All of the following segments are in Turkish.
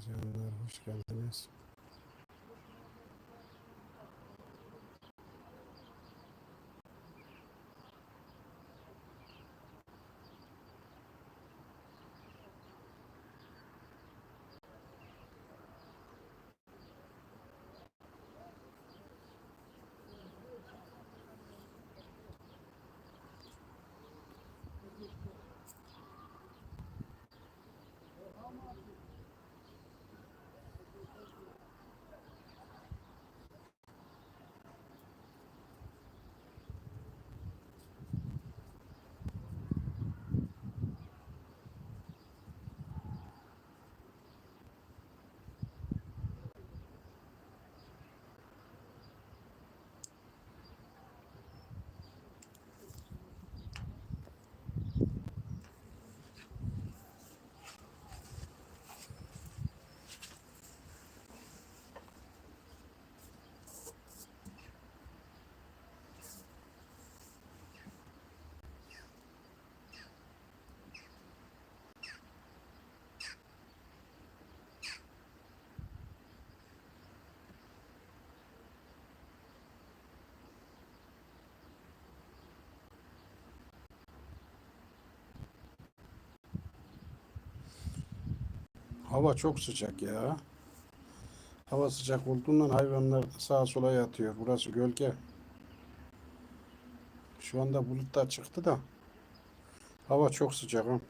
canlar hoş geldiniz. Hava çok sıcak ya. Hava sıcak olduğundan hayvanlar sağa sola yatıyor. Burası gölge. Şu anda bulutlar çıktı da. Hava çok sıcak. Ha.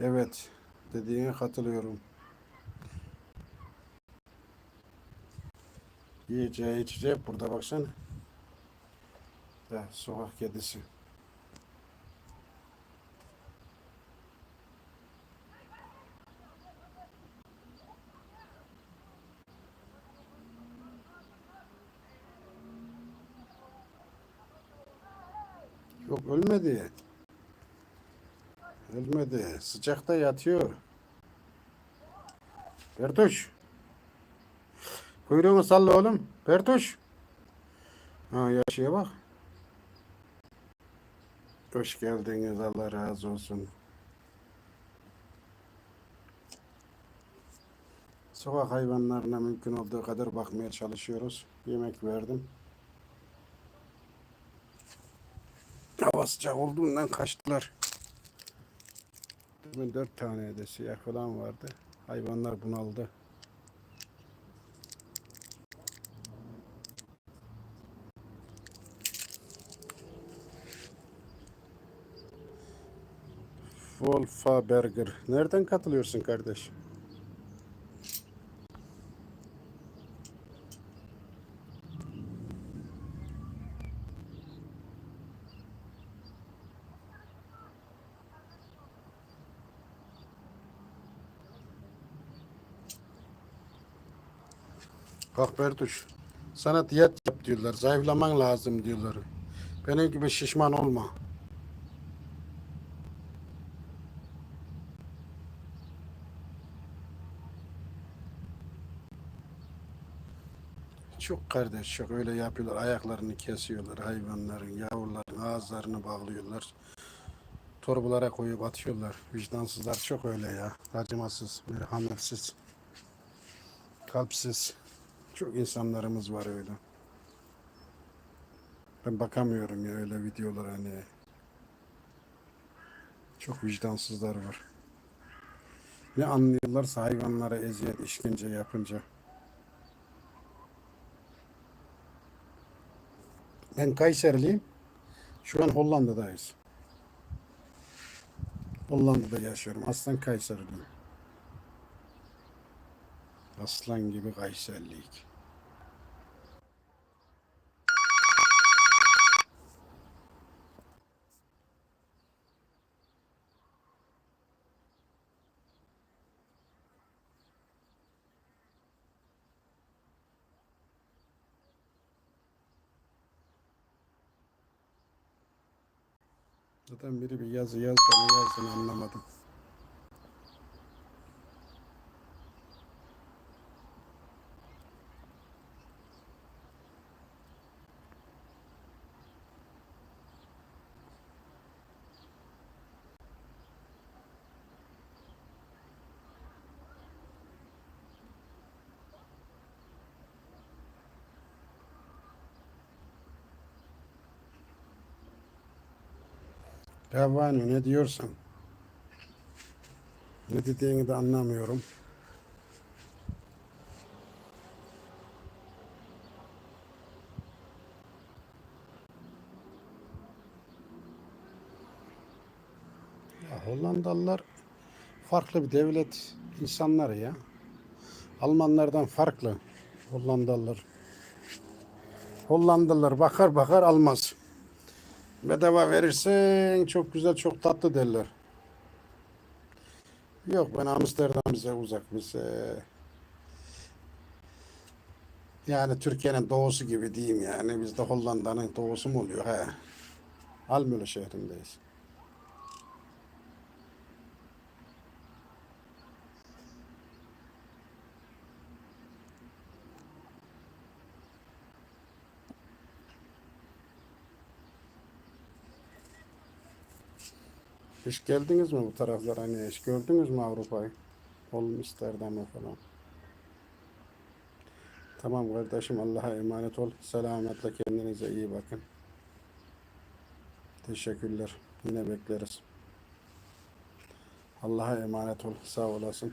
Evet. Dediğine katılıyorum. Yiyeceği içeceği burada baksana. Ya, sokak kedisi. Yok ölmedi. Ölmedi. Sıcakta yatıyor. Bertuş. Kuyruğunu salla oğlum. Bertuş. Ha yaşıyor bak. Hoş geldiniz. Allah razı olsun. Sokak hayvanlarına mümkün olduğu kadar bakmaya çalışıyoruz. Yemek verdim. Hava sıcak olduğundan kaçtılar. Bugün dört tane de siyah falan vardı. Hayvanlar bunaldı. Wolfa Burger. Nereden katılıyorsun kardeş? Bak Bertuş, sana diyet yap diyorlar, zayıflaman lazım diyorlar. Benim gibi şişman olma. Çok kardeş çok öyle yapıyorlar. Ayaklarını kesiyorlar hayvanların, yavruların ağızlarını bağlıyorlar. Torbalara koyup atıyorlar. Vicdansızlar çok öyle ya. Acımasız, merhametsiz, kalpsiz. Çok insanlarımız var öyle. Ben bakamıyorum ya öyle videolara hani. Çok vicdansızlar var. Ne anlıyorlarsa hayvanlara eziyet, işkence yapınca. Ben Kayserliyim. Şu an Hollanda'dayız. Hollanda'da yaşıyorum. Aslan Kayserliyim. Aslan gibi Kayserliyik. Zaten biri bir yazı yaz bana yazsın anlamadım. Revani ne diyorsun? Ne dediğini de anlamıyorum. Ya Hollandalılar farklı bir devlet insanları ya. Almanlardan farklı Hollandalılar. Hollandalılar bakar bakar almaz. Bedava verirsen çok güzel çok tatlı derler. Yok ben Amsterdam bize uzak bize. Yani Türkiye'nin doğusu gibi diyeyim yani. Bizde Hollanda'nın doğusu mu oluyor? He. Almelo şehrindeyiz. Hiç geldiniz mi bu taraflara? Hani hiç gördünüz mü Avrupa'yı? Amsterdam'ı falan. Tamam kardeşim Allah'a emanet ol. Selametle kendinize iyi bakın. Teşekkürler. Yine bekleriz. Allah'a emanet ol. Sağ olasın.